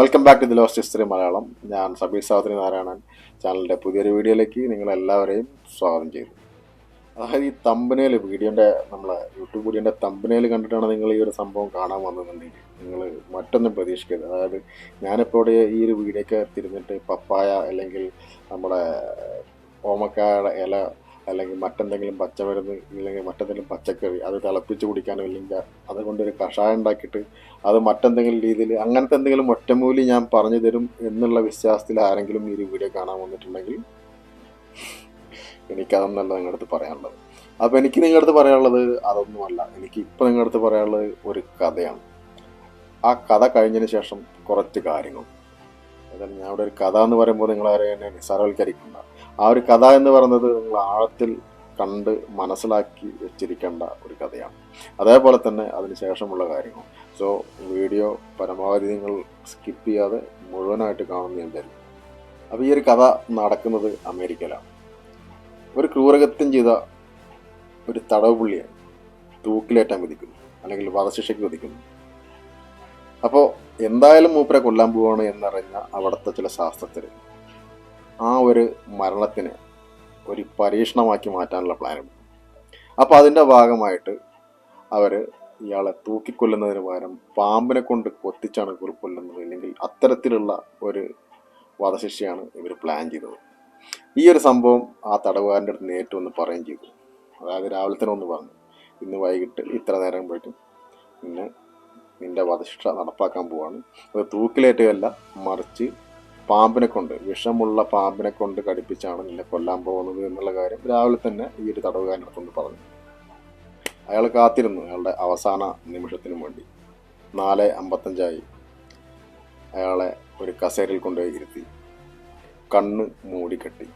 Welcome back to the lost history Malayalam. ഞാൻ സബീർ സാവത്രി നാരായണൻ. ചാനലിന്റെ പുതിയൊരു വീഡിയോയിലേക്ക് നിങ്ങളെല്ലാവരെയും സ്വാഗതം ചെയ്തു അതായത് ഈ തമ്പനയിൽ വീഡിയോന്റെ നമ്മളെ യൂട്യൂബ് വീഡിയോന്റെ തമ്പനയിൽ കണ്ടിട്ടാണ് നിങ്ങൾ ഈ ഒരു സംഭവം കാണാൻ വന്നതെന്നുണ്ടെങ്കിൽ നിങ്ങൾ മറ്റൊന്നും പ്രതീക്ഷിക്കരുത്. അതായത് ഞാനിപ്പോൾ ഈ ഒരു വീഡിയോയ്ക്ക് തിരിഞ്ഞിട്ട് പപ്പായ അല്ലെങ്കിൽ നമ്മുടെ ഓമക്കായുടെ ഇല അല്ലെങ്കിൽ മറ്റെന്തെങ്കിലും പച്ചമരുന്ന് ഇല്ലെങ്കിൽ മറ്റെന്തെങ്കിലും പച്ചക്കറി അത് തിളപ്പിച്ച് കുടിക്കാനോ ഇല്ലെങ്കിൽ അതുകൊണ്ടൊരു കഷായം ഉണ്ടാക്കിയിട്ട് അത് മറ്റെന്തെങ്കിലും രീതിയിൽ അങ്ങനത്തെ എന്തെങ്കിലും ഒറ്റമൂലി ഞാൻ പറഞ്ഞു തരും എന്നുള്ള വിശ്വാസത്തിൽ ആരെങ്കിലും ഈ വീഡിയോ കാണാൻ വന്നിട്ടുണ്ടെങ്കിൽ എനിക്കതൊന്നല്ല നിങ്ങളുടെ അടുത്ത് പറയാനുള്ളത്. അപ്പോൾ എനിക്ക് നിങ്ങളുടെ അടുത്ത് പറയാനുള്ളത് അതൊന്നുമല്ല. എനിക്ക് ഇപ്പം നിങ്ങളുടെ അടുത്ത് പറയാനുള്ളത് ഒരു കഥയാണ്. ആ കഥ കഴിഞ്ഞതിന് ശേഷം കുറച്ച് കാര്യങ്ങൾ. അതായത് ഞാൻ ഇവിടെ ഒരു കഥ എന്ന് പറയുമ്പോൾ നിങ്ങൾ ആരെയും തന്നെ നിസ്സാരവൽക്കരിക്കണ്ട. ആ ഒരു കഥ എന്ന് പറയുന്നത് നിങ്ങൾ ആഴത്തിൽ കണ്ട് മനസ്സിലാക്കി വെച്ചിരിക്കേണ്ട ഒരു കഥയാണ്. അതേപോലെ തന്നെ അതിന് ശേഷമുള്ള കാര്യങ്ങൾ. സോ വീഡിയോ പരമാവധി നിങ്ങൾ സ്കിപ്പ് ചെയ്യാതെ മുഴുവനായിട്ട് കാണുന്ന തരും. അപ്പോൾ ഈ ഒരു കഥ നടക്കുന്നത് അമേരിക്കയിലാണ്. ഒരു ക്രൂരകത്യം ചെയ്ത ഒരു തടവ് പുള്ളിയെ തൂക്കിലേറ്റാൻ വിധിക്കുന്നു. അല്ലെങ്കിൽ വധശിക്ഷയ്ക്ക് വിധിക്കുന്നു. അപ്പോൾ എന്തായാലും മൂപ്പരെ കൊല്ലാൻ പോവാണ് എന്നറിഞ്ഞ അവിടുത്തെ ചില ശാസ്ത്രജ്ഞർ ആ ഒരു മരണത്തിന് ഒരു പരീക്ഷണമാക്കി മാറ്റാനുള്ള പ്ലാനുണ്ട് അപ്പോൾ അതിന്റെ ഭാഗമായിട്ട് അവർ ഇയാളെ തൂക്കിക്കൊല്ലുന്നതിന് പകരം പാമ്പിനെ കൊണ്ട് കൊത്തിച്ചാണ് കൊല്ലുന്നത് അല്ലെങ്കിൽ അത്തരത്തിലുള്ള ഒരു വധശിക്ഷയാണ് ഇവർ പ്ലാൻ ചെയ്തത്. ഈ ഒരു സംഭവം ആ തടവുകാരന്റെ അടുത്ത് നേരിട്ട് വന്ന് പറയുകയും ചെയ്തു. അതായത് രാവിലെ തന്നെ ഒന്ന് പറഞ്ഞു ഇന്ന് വൈകിട്ട് ഇത്ര നേരം പോയിട്ടും ഇന്ന് നിന്റെ വധശിക്ഷ നടപ്പാക്കാൻ പോവാണ്. അത് തൂക്കിലേറ്റുകയല്ല മറിച്ച് പാമ്പിനെ കൊണ്ട് വിഷമുള്ള പാമ്പിനെ കൊണ്ട് കടിപ്പിച്ചാണ് നിന്നെ കൊല്ലാൻ പോകുന്നത് എന്നുള്ള കാര്യം രാവിലെ തന്നെ ഈ ഒരു തടവുകാരന്റെ കൊണ്ട് പറഞ്ഞു. അയാൾ കാത്തിരുന്നു അയാളുടെ അവസാന നിമിഷത്തിനു വേണ്ടി. നാല് അമ്പത്തഞ്ചായി അയാളെ ഒരു കസേരയിൽ കൊണ്ടുപോയി ഇരുത്തി. കണ്ണ് മൂടിക്കെട്ടി.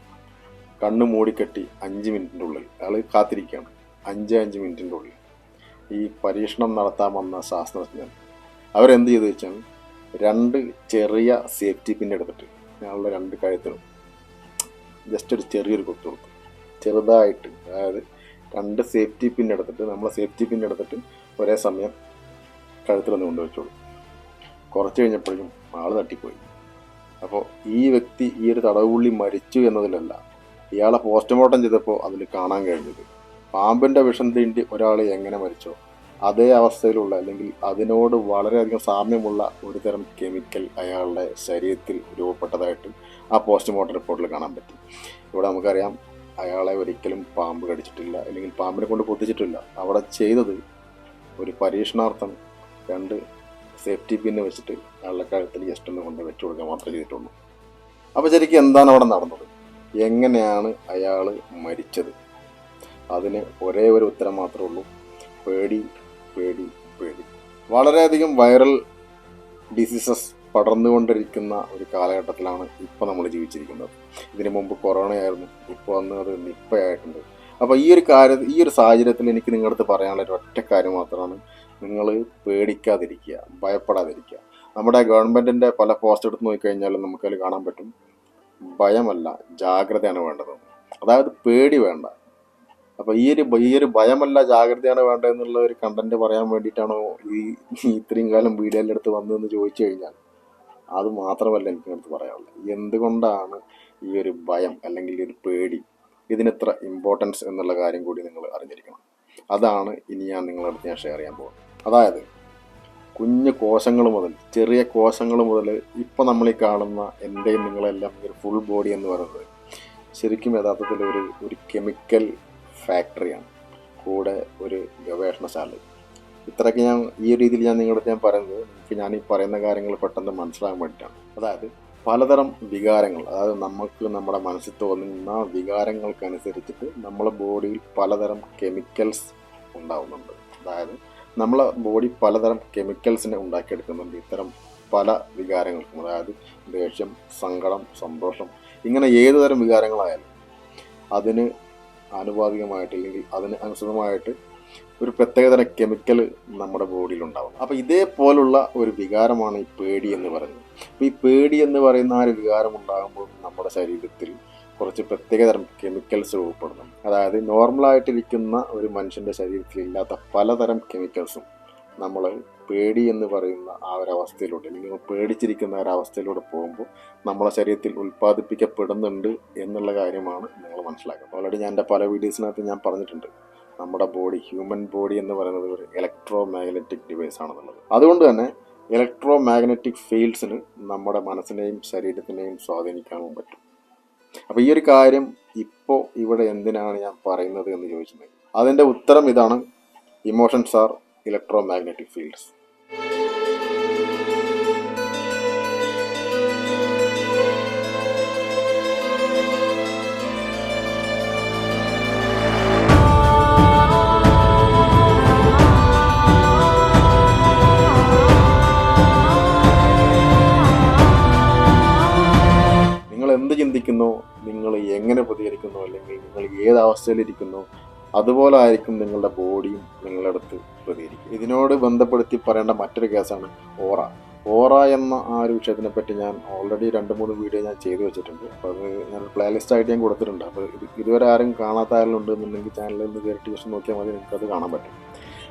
കണ്ണ് മൂടിക്കെട്ടി അഞ്ച് മിനിറ്റിന്റെ ഉള്ളിൽ അയാൾ കാത്തിരിക്കുകയാണ്. അഞ്ച് അഞ്ച് മിനിറ്റിന്റെ ഉള്ളിൽ. ഈ പരീക്ഷണം നടത്താൻ വന്ന ശാസ്ത്രജ്ഞൻ. അവരെന്ത് ചെയ്തു വെച്ചാൽ രണ്ട് ചെറിയ സേഫ്റ്റി പിൻ എടുത്തിട്ട് ഞങ്ങളുടെ രണ്ട് കഴുത്തിനും ജസ്റ്റ് ഒരു ചെറിയൊരു കുത്തു കൊടുത്തു ചെറുതായിട്ട് അതായത് രണ്ട് സേഫ്റ്റി പിൻ എടുത്തിട്ട് നമ്മളെ സേഫ്റ്റി പിൻ എടുത്തിട്ട് ഒരേ സമയം കഴുത്തിലൊന്ന് കൊണ്ടുവച്ചോളൂ കുറച്ച് കഴിഞ്ഞപ്പോഴേക്കും ആൾ തട്ടിപ്പോയി. അപ്പോൾ ഈ വ്യക്തി ഈ ഒരു തടവുള്ളി മരിച്ചു എന്നതിലല്ല ഇയാളെ പോസ്റ്റ്മോർട്ടം ചെയ്തപ്പോൾ അതിൽ കാണാൻ കഴിഞ്ഞത് പാമ്പിന്റെ വിഷം തീണ്ടി ഒരാൾ എങ്ങനെ മരിച്ചോ അതേ അവസ്ഥയിലുള്ള അല്ലെങ്കിൽ അതിനോട് വളരെയധികം സാമ്യമുള്ള ഒരു തരം കെമിക്കൽ അയാളുടെ ശരീരത്തിൽ രൂപപ്പെട്ടതായിട്ട് ആ പോസ്റ്റ്മോർട്ടം റിപ്പോർട്ടിൽ കാണാൻ പറ്റി. ഇവിടെ നമുക്കറിയാം അയാളെ ഒരിക്കലും പാമ്പ് കടിച്ചിട്ടില്ല അല്ലെങ്കിൽ പാമ്പിനെ കൊണ്ട് പൊട്ടിച്ചിട്ടില്ല അവിടെ ചെയ്തത് ഒരു പരീക്ഷണാർത്ഥം രണ്ട് സേഫ്റ്റി പിന്ന് വെച്ചിട്ട് അയാളുടെ കഴുത്തിൽ ജസ്റ്റ് ഒന്ന് കൊണ്ട് വെച്ചു കൊടുക്കാൻ മാത്രമേ ചെയ്തിട്ടുള്ളൂ. അപ്പോൾ ശരിക്കും എന്താണ് അവിടെ നടന്നത്? എങ്ങനെയാണ് അയാൾ മരിച്ചത്? അതിന് ഒരേ ഒരു ഉത്തരം മാത്രമേ ഉള്ളൂ. പേടി പേടി പേടി. വളരെയധികം വൈറൽ ഡിസീസസ് പടർന്നുകൊണ്ടിരിക്കുന്ന ഒരു കാലഘട്ടത്തിലാണ് ഇപ്പോൾ നമ്മൾ ജീവിച്ചിരിക്കുന്നത്. ഇതിനു മുമ്പ് കൊറോണയായിരുന്നു ഇപ്പോൾ വന്ന് അത് നിപ്പയായിട്ടുണ്ട്. അപ്പോൾ ഈ ഒരു കാര്യ ഈ ഒരു സാഹചര്യത്തിൽ എനിക്ക് നിങ്ങളുടെ അടുത്ത് പറയാനുള്ള ഒരു ഒറ്റ കാര്യം മാത്രമാണ്. നിങ്ങൾ പേടിക്കാതിരിക്കുക ഭയപ്പെടാതിരിക്കുക. നമ്മുടെ ഗവൺമെന്റിന്റെ പല പോസ്റ്റ് എടുത്ത് നോക്കിക്കഴിഞ്ഞാലും നമുക്കതിൽ കാണാൻ പറ്റും. ഭയമല്ല ജാഗ്രതയാണ് വേണ്ടത്. അതായത് പേടി വേണ്ട. അപ്പോൾ ഈ ഒരു ഈ ഒരു ഭയമല്ല ജാഗ്രതയാണ് വേണ്ടത് എന്നുള്ള ഒരു കണ്ടന്റ് പറയാൻ വേണ്ടിയിട്ടാണോ ഈ ഇത്രയും കാലം വീഡിയോയുടെ അടുത്ത് വന്നതെന്ന് ചോദിച്ചു കഴിഞ്ഞാൽ അത് മാത്രമല്ല എനിക്ക് അടുത്ത് പറയാനുള്ളത്. എന്തുകൊണ്ടാണ് ഈ ഒരു ഭയം അല്ലെങ്കിൽ ഒരു പേടി ഇതിനെത്ര ഇമ്പോർട്ടൻസ് എന്നുള്ള കാര്യം കൂടി നിങ്ങൾ അറിഞ്ഞിരിക്കണം. അതാണ് ഇനി ഞാൻ നിങ്ങളുടെ അടുത്ത് ഞാൻ ഷെയർ ചെയ്യാൻ പോകുന്നത്. അതായത് കുഞ്ഞു കോശങ്ങൾ മുതൽ ചെറിയ കോശങ്ങൾ മുതൽ ഇപ്പം നമ്മൾ ഈ കാണുന്ന എന്റെയും നിങ്ങളെല്ലാം ഒരു ഫുൾ ബോഡി എന്ന് പറയുന്നത് ശരിക്കും യഥാർത്ഥത്തിൽ ഒരു ഒരു കെമിക്കൽ ഫാക്ടറിയാണ് കൂടെ ഒരു ഗവേഷണശാല ഇത്രയൊക്കെ ഞാൻ ഈ രീതിയിൽ ഞാൻ നിങ്ങളോട് ഞാൻ പറയുന്നത് എനിക്ക് ഞാൻ ഈ പറയുന്ന കാര്യങ്ങൾ പെട്ടെന്ന് മനസ്സിലാകാൻ വേണ്ടിയിട്ടാണ്. അതായത് പലതരം വികാരങ്ങൾ അതായത് നമുക്ക് നമ്മുടെ മനസ്സിൽ തോന്നുന്ന വികാരങ്ങൾക്കനുസരിച്ചിട്ട് നമ്മളെ ബോഡിയിൽ പലതരം കെമിക്കൽസ് ഉണ്ടാവുന്നുണ്ട്. അതായത് നമ്മളെ ബോഡി പലതരം കെമിക്കൽസിനെ ഉണ്ടാക്കിയെടുക്കുന്നുണ്ട്. ഇത്തരം പല വികാരങ്ങൾക്കും അതായത് ദേഷ്യം സങ്കടം സന്തോഷം ഇങ്ങനെ ഏതുതരം വികാരങ്ങളായാലും അതിന് ആനുപാതികമായിട്ട് അല്ലെങ്കിൽ അതിന് അനുസൃതമായിട്ട് ഒരു പ്രത്യേകതരം കെമിക്കൽ നമ്മുടെ ബോഡിയിൽ ഉണ്ടാവും. അപ്പോൾ ഇതേപോലുള്ള ഒരു വികാരമാണ് ഈ പേടി എന്ന് പറയുന്നത്. അപ്പോൾ ഈ പേടി എന്ന് പറയുന്ന ആ ഒരു വികാരം ഉണ്ടാകുമ്പോൾ നമ്മുടെ ശരീരത്തിൽ കുറച്ച് പ്രത്യേകതരം കെമിക്കൽസ് രൂപപ്പെടുന്നു അതായത് നോർമലായിട്ടിരിക്കുന്ന ഒരു മനുഷ്യന്റെ ശരീരത്തിൽ ഇല്ലാത്ത പലതരം കെമിക്കൽസും നമ്മൾ പേടി എന്ന് പറയുന്ന ആ ഒരു അവസ്ഥയിലൂടെ അല്ലെങ്കിൽ പേടിച്ചിരിക്കുന്ന ഒരു അവസ്ഥയിലൂടെ പോകുമ്പോൾ നമ്മളെ ശരീരത്തിൽ ഉൽപ്പാദിപ്പിക്കപ്പെടുന്നുണ്ട് എന്നുള്ള കാര്യമാണ് നിങ്ങൾ മനസ്സിലാക്കുക. ഓൾറെഡി ഞാൻ എന്റെ പല വീഡിയോസിനകത്ത് ഞാൻ പറഞ്ഞിട്ടുണ്ട്. നമ്മുടെ ബോഡി ഹ്യൂമൻ ബോഡി എന്ന് പറയുന്നത് ഒരു ഇലക്ട്രോ മാഗ്നറ്റിക് ഡിവൈസ് ആണെന്നുള്ളത്. അതുകൊണ്ട് തന്നെ ഇലക്ട്രോ മാഗ്നറ്റിക് ഫീൽഡ്സിന് നമ്മുടെ മനസ്സിനെയും ശരീരത്തിനെയും സ്വാധീനിക്കാനും പറ്റും. അപ്പോൾ ഈ ഒരു കാര്യം ഇപ്പോൾ ഇവിടെ എന്തിനാണ് ഞാൻ പറയുന്നത് എന്ന് ചോദിച്ചിട്ടുണ്ടെങ്കിൽ അതിന്റെ ഉത്തരം ഇതാണ് ഇമോഷൻസ് ആർ ഫീൽഡ്സ് നിങ്ങൾ എന്ത് ചിന്തിക്കുന്നു? നിങ്ങൾ എങ്ങനെ പ്രതികരിക്കുന്നു? അല്ലെങ്കിൽ നിങ്ങൾ ഏത് അവസ്ഥയിലിരിക്കുന്നു? അതുപോലെ ആയിരിക്കും നിങ്ങളുടെ ബോഡിയും നിങ്ങളുടെ അടുത്ത് പ്രതികരിക്കും ഇതിനോട് ബന്ധപ്പെടുത്തി പറയേണ്ട മറ്റൊരു കേസാണ് ഓറ. ഓറ എന്ന ആ ഒരു വിഷയത്തിനെ പറ്റി ഞാൻ ഓൾറെഡി രണ്ട് മൂന്ന് വീഡിയോ ഞാൻ ചെയ്തു വെച്ചിട്ടുണ്ട്. അപ്പോൾ അത് ഞാൻ പ്ലേലിസ്റ്റ് ആയിട്ട് ഞാൻ കൊടുത്തിട്ടുണ്ട്. അപ്പോൾ ഇത് ഇതുവരെ ആരും കാണാത്ത ആരെങ്കിലും ഉണ്ടെന്നുണ്ടെങ്കിൽ ചാനലിൽ നിന്ന് കയറിയിട്ട് ജസ്റ്റ് നോക്കിയാൽ മതി നിങ്ങൾക്ക് അത് കാണാൻ പറ്റും.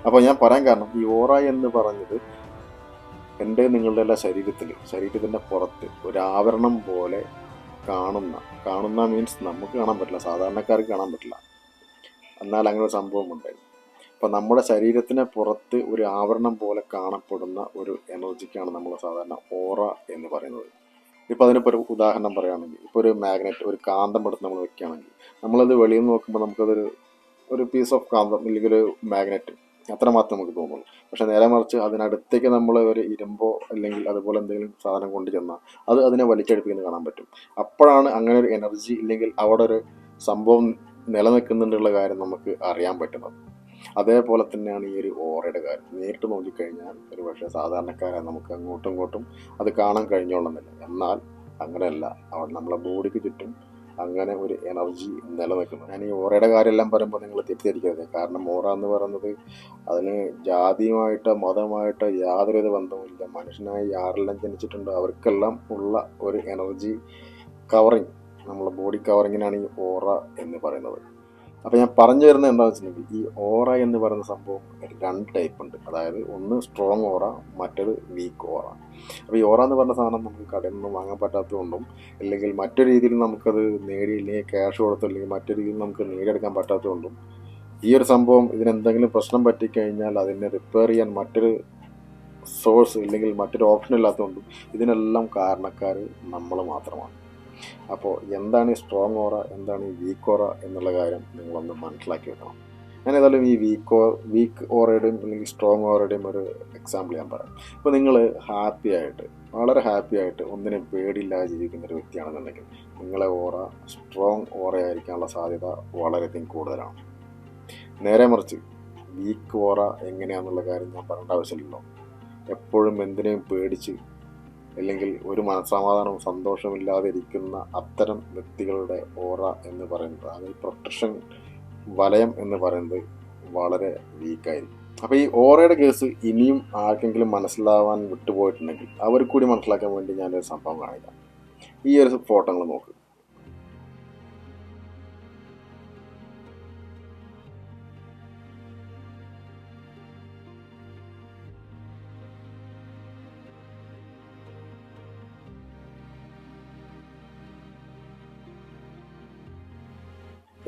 അപ്പോൾ ഞാൻ പറയാൻ കാരണം ഈ ഓറ എന്ന് പറഞ്ഞത് എന്റെ നിങ്ങളുടെ എല്ലാ ശരീരത്തിൽ ശരീരത്തിന്റെ പുറത്ത് ഒരു ആവരണം പോലെ കാണുന്ന കാണുന്ന മീൻസ് നമുക്ക് കാണാൻ പറ്റില്ല. സാധാരണക്കാർക്ക് കാണാൻ പറ്റില്ല. എന്നാൽ അങ്ങനെ ഒരു സംഭവം ഉണ്ടായി അപ്പോൾ നമ്മുടെ ശരീരത്തിന് പുറത്ത് ഒരു ആവരണം പോലെ കാണപ്പെടുന്ന ഒരു എനർജിക്കാണ് നമ്മൾ സാധാരണ ഓറ എന്ന് പറയുന്നത്. ഇപ്പോൾ അതിനിപ്പോൾ ഒരു ഉദാഹരണം പറയുകയാണെങ്കിൽ ഇപ്പോൾ ഒരു മാഗ്നറ്റ് ഒരു കാന്തം എടുത്ത് നമ്മൾ വെക്കുകയാണെങ്കിൽ നമ്മളത് വെളിയിൽ നിന്ന് നോക്കുമ്പോൾ നമുക്കതൊരു ഒരു പീസ് ഓഫ് കാന്തം അല്ലെങ്കിൽ ഒരു മാഗ്നറ്റ് അത്രമാത്രം നമുക്ക് തോന്നുള്ളൂ. പക്ഷെ നേരെ മറിച്ച് അതിനടുത്തേക്ക് നമ്മൾ ഒരു ഇരുമ്പോ അല്ലെങ്കിൽ അതുപോലെ എന്തെങ്കിലും സാധനം കൊണ്ട് ചെന്നാൽ അത് അതിനെ വലിച്ചെടുപ്പിക്കുന്നത് കാണാൻ പറ്റും. അപ്പോഴാണ് അങ്ങനെ ഒരു എനർജി ഇല്ലെങ്കിൽ അവിടെ ഒരു സംഭവം നിലനിൽക്കുന്നുണ്ടുള്ള കാര്യം നമുക്ക് അറിയാൻ പറ്റുന്നത് അതേപോലെ തന്നെയാണ് ഈ ഒരു ഓറയുടെ കാര്യം. നേരിട്ട് നോക്കിക്കഴിഞ്ഞാൽ ഒരു പക്ഷേ സാധാരണക്കാരെ നമുക്ക് അങ്ങോട്ടും ഇങ്ങോട്ടും അത് കാണാൻ കഴിഞ്ഞോളുന്നില്ല. എന്നാൽ അങ്ങനെയല്ല. അവിടെ നമ്മളെ ബോഡിക്ക് ചുറ്റും അങ്ങനെ ഒരു എനർജി നിലനിൽക്കുന്നു. ഞാൻ ഈ ഓറയുടെ കാര്യമെല്ലാം പറയുമ്പോൾ നിങ്ങൾ തെറ്റിദ്ധരിക്കരുത്. കാരണം ഓറ എന്ന് പറയുന്നത് അതിന് ജാതിയുമായിട്ടോ മതമായിട്ടോ യാതൊരു യാതൊരുവിധ ബന്ധവുമില്ല. മനുഷ്യനായി ആരെല്ലാം ജനിച്ചിട്ടുണ്ടോ അവർക്കെല്ലാം ഉള്ള ഒരു എനർജി കവറിങ്. നമ്മളെ ബോഡി കവറിങ്ങിനാണ് ഈ ഓറ എന്ന് പറയുന്നത്. അപ്പോൾ ഞാൻ പറഞ്ഞു വരുന്നത് എന്താണെന്ന് വെച്ചിട്ടുണ്ടെങ്കിൽ ഈ ഓറ എന്ന് പറയുന്ന സംഭവം രണ്ട് ടൈപ്പ് ഉണ്ട്. അതായത് ഒന്ന് സ്ട്രോങ് ഓറ മറ്റത് വീക്ക് ഓറ. അപ്പോൾ ഈ ഓറ എന്ന് പറഞ്ഞ സാധനം നമുക്ക് കടയിൽ നിന്ന് വാങ്ങാൻ പറ്റാത്തതുകൊണ്ടും അല്ലെങ്കിൽ മറ്റൊരു രീതിയിൽ നമുക്കത് നേടി ഇല്ലെങ്കിൽ ക്യാഷ് കൊടുത്തോ അല്ലെങ്കിൽ മറ്റൊരു രീതിയിൽ നമുക്ക് നേടിയെടുക്കാൻ പറ്റാത്തതുകൊണ്ടും ഈ ഒരു സംഭവം ഇതിനെന്തെങ്കിലും പ്രശ്നം പറ്റിക്കഴിഞ്ഞാൽ അതിനെ റിപ്പയർ ചെയ്യാൻ മറ്റൊരു സോഴ്സ് ഇല്ലെങ്കിൽ മറ്റൊരു ഓപ്ഷൻ ഇല്ലാത്തതുകൊണ്ടും ഇതിനെല്ലാം കാരണക്കാർ നമ്മൾ മാത്രമാണ്. അപ്പോൾ എന്താണ് ഈ സ്ട്രോങ് ഓറ എന്താണ് ഈ വീക്ക് ഓറ എന്നുള്ള കാര്യം നിങ്ങളൊന്ന് മനസ്സിലാക്കി വെക്കണം. ഞാൻ ഏതായാലും ഈ വീക്ക് വീക്ക് ഓറയുടെയും അല്ലെങ്കിൽ സ്ട്രോങ് ഓറയുടെയും ഒരു എക്സാമ്പിൾ ഞാൻ പറയാം. ഇപ്പോൾ നിങ്ങൾ ഹാപ്പി ആയിട്ട് വളരെ ഹാപ്പി ആയിട്ട് ഒന്നിനും പേടിയില്ലാതെ ജീവിക്കുന്ന ഒരു വ്യക്തിയാണെന്നുണ്ടെങ്കിൽ നിങ്ങളെ ഓറ സ്ട്രോങ് ഓറയായിരിക്കാനുള്ള സാധ്യത വളരെയധികം കൂടുതലാണ്. നേരെ മറിച്ച് വീക്ക് ഓറ എങ്ങനെയാണെന്നുള്ള കാര്യം ഞാൻ പറയേണ്ട ആവശ്യമില്ലല്ലോ. എപ്പോഴും എന്തിനേയും പേടിച്ച് അല്ലെങ്കിൽ ഒരു മനസ്സമാധാനവും സന്തോഷമില്ലാതെ ഇരിക്കുന്ന അത്തരം വ്യക്തികളുടെ ഓറ എന്ന് പറയുന്നത് അത് പ്രൊട്ടക്ഷൻ വലയം എന്ന് പറയുന്നത് വളരെ വീക്കായിരിക്കും അപ്പോൾ ഈ ഓറയുടെ കേസ് ഇനിയും ആർക്കെങ്കിലും മനസ്സിലാവാൻ വിട്ടുപോയിട്ടുണ്ടെങ്കിൽ അവർ കൂടി മനസ്സിലാക്കാൻ വേണ്ടി ഞാനൊരു സംഭവം കാണിക്കാം. ഈ ഒരു ഫോട്ടോകൾ നോക്ക്.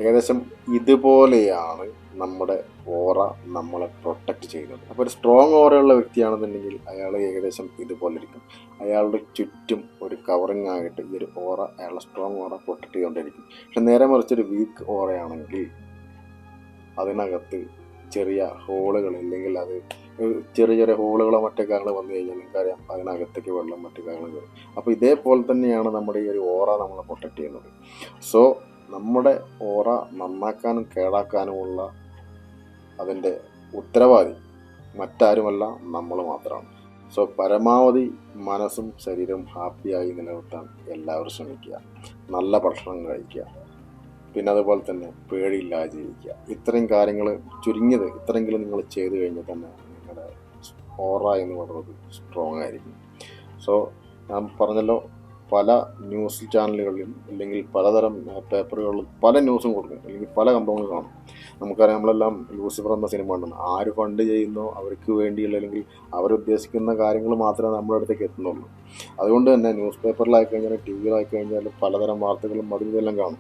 ഏകദേശം ഇതുപോലെയാണ് നമ്മുടെ ഓറ നമ്മളെ പ്രൊട്ടക്റ്റ് ചെയ്യുന്നത്. അപ്പോൾ ഒരു സ്ട്രോങ് ഓറയുള്ള വ്യക്തിയാണെന്നുണ്ടെങ്കിൽ അയാൾ ഏകദേശം ഇതുപോലെ ഇരിക്കും അയാളുടെ ചുറ്റും ഒരു കവറിങ് ആയിട്ട് ഈ ഒരു ഓറ അയാളുടെ സ്ട്രോങ് ഓറ പ്രൊട്ടക്റ്റ് ചെയ്തുകൊണ്ടിരിക്കും. പക്ഷെ നേരെ മറിച്ചൊരു വീക്ക് ഓറയാണെങ്കിൽ അതിനകത്ത് ചെറിയ ഹോളുകൾ അല്ലെങ്കിൽ അത് ചെറിയ ചെറിയ ഹോളുകളോ മറ്റേ കാര്യങ്ങൾ വന്നു കഴിഞ്ഞാൽ നിങ്ങൾക്കറിയാം അതിനകത്തേക്ക് വെള്ളം മറ്റു കാര്യങ്ങൾ വരും. അപ്പോൾ ഇതേപോലെ തന്നെയാണ് നമ്മുടെ ഈ ഒരു ഓറ നമ്മളെ പ്രൊട്ടക്റ്റ് ചെയ്യുന്നത്. സോ നമ്മുടെ ഓറ നന്നാക്കാനും കേടാക്കാനുമുള്ള അതിന്റെ ഉത്തരവാദി മറ്റാരുമല്ല നമ്മൾ മാത്രമാണ്. സോ പരമാവധി മനസ്സും ശരീരവും ഹാപ്പിയായി നിലനിർത്താൻ എല്ലാവരും ശ്രമിക്കുക. നല്ല ഭക്ഷണം കഴിക്കുക. പിന്നെ അതുപോലെ തന്നെ പേടിയില്ലാതെ ജീവിക്കുക. ഇത്രയും കാര്യങ്ങൾ ചുരുങ്ങിയത് ഇത്രയെങ്കിലും നിങ്ങൾ ചെയ്തു കഴിഞ്ഞാൽ തന്നെ നിങ്ങളുടെ ഓറ എന്ന് പറയുന്നത് സ്ട്രോങ് ആയിരിക്കും. സോ ഞാൻ പറഞ്ഞല്ലോ പല ന്യൂസ് ചാനലുകളിലും അല്ലെങ്കിൽ പലതരം പേപ്പറുകളിലും പല ന്യൂസും കൊടുക്കും. അല്ലെങ്കിൽ പല കമ്പങ്ങളും കാണും. നമുക്കറിയാം നമ്മളെല്ലാം ലൂസിഫർ എന്ന സിനിമ ഉണ്ടെന്ന് ആര് ഫണ്ട് ചെയ്യുന്നോ അവർക്ക് വേണ്ടിയുള്ള അല്ലെങ്കിൽ അവരുദ്ദേശിക്കുന്ന കാര്യങ്ങൾ മാത്രമേ നമ്മുടെ അടുത്തേക്ക് എത്തുന്നുള്ളൂ. അതുകൊണ്ട് തന്നെ ന്യൂസ് പേപ്പറിലായി കഴിഞ്ഞാലും ടി വിയിലായി കഴിഞ്ഞാൽ പലതരം വാർത്തകളും അതും ഇതെല്ലാം കാണും.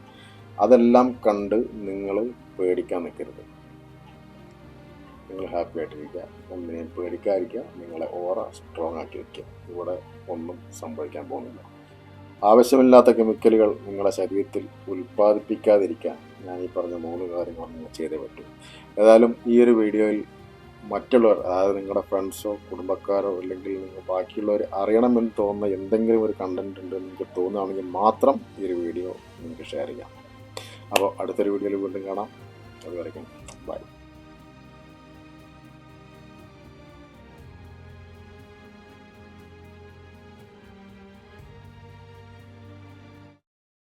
അതെല്ലാം കണ്ട് നിങ്ങൾ പേടിക്കാൻ നിൽക്കരുത്. നിങ്ങൾ ഹാപ്പി ആയിട്ടിരിക്കുക. ഒന്നിനെയും പേടിക്കാതിരിക്കുക. നിങ്ങളെ ഓറ സ്ട്രോങ് ആക്കി വയ്ക്കുക. ഇവിടെ ഒന്നും സംഭവിക്കാൻ പോകുന്നില്ല. ആവശ്യമില്ലാത്ത കെമിക്കലുകൾ നിങ്ങളുടെ ശരീരത്തിൽ ഉൽപ്പാദിപ്പിക്കാതിരിക്കാൻ ഞാൻ ഈ പറഞ്ഞ മൂന്ന് കാര്യങ്ങൾ നിങ്ങൾ ചെയ്തേ പറ്റൂ. ഏതായാലും ഈ ഒരു വീഡിയോയിൽ മറ്റുള്ളവർ അതായത് നിങ്ങളുടെ ഫ്രണ്ട്സോ കുടുംബക്കാരോ അല്ലെങ്കിൽ നിങ്ങൾ ബാക്കിയുള്ളവർ അറിയണമെന്ന് തോന്നുന്ന എന്തെങ്കിലും ഒരു കണ്ടന്റ് ഉണ്ട് നിങ്ങൾക്ക് തോന്നുകയാണെങ്കിൽ മാത്രം ഈ ഒരു വീഡിയോ നിങ്ങൾക്ക് ഷെയർ ചെയ്യാം. അപ്പോൾ അടുത്തൊരു വീഡിയോയിൽ വീണ്ടും കാണാം. അതുവരെയ്ക്കും ബൈ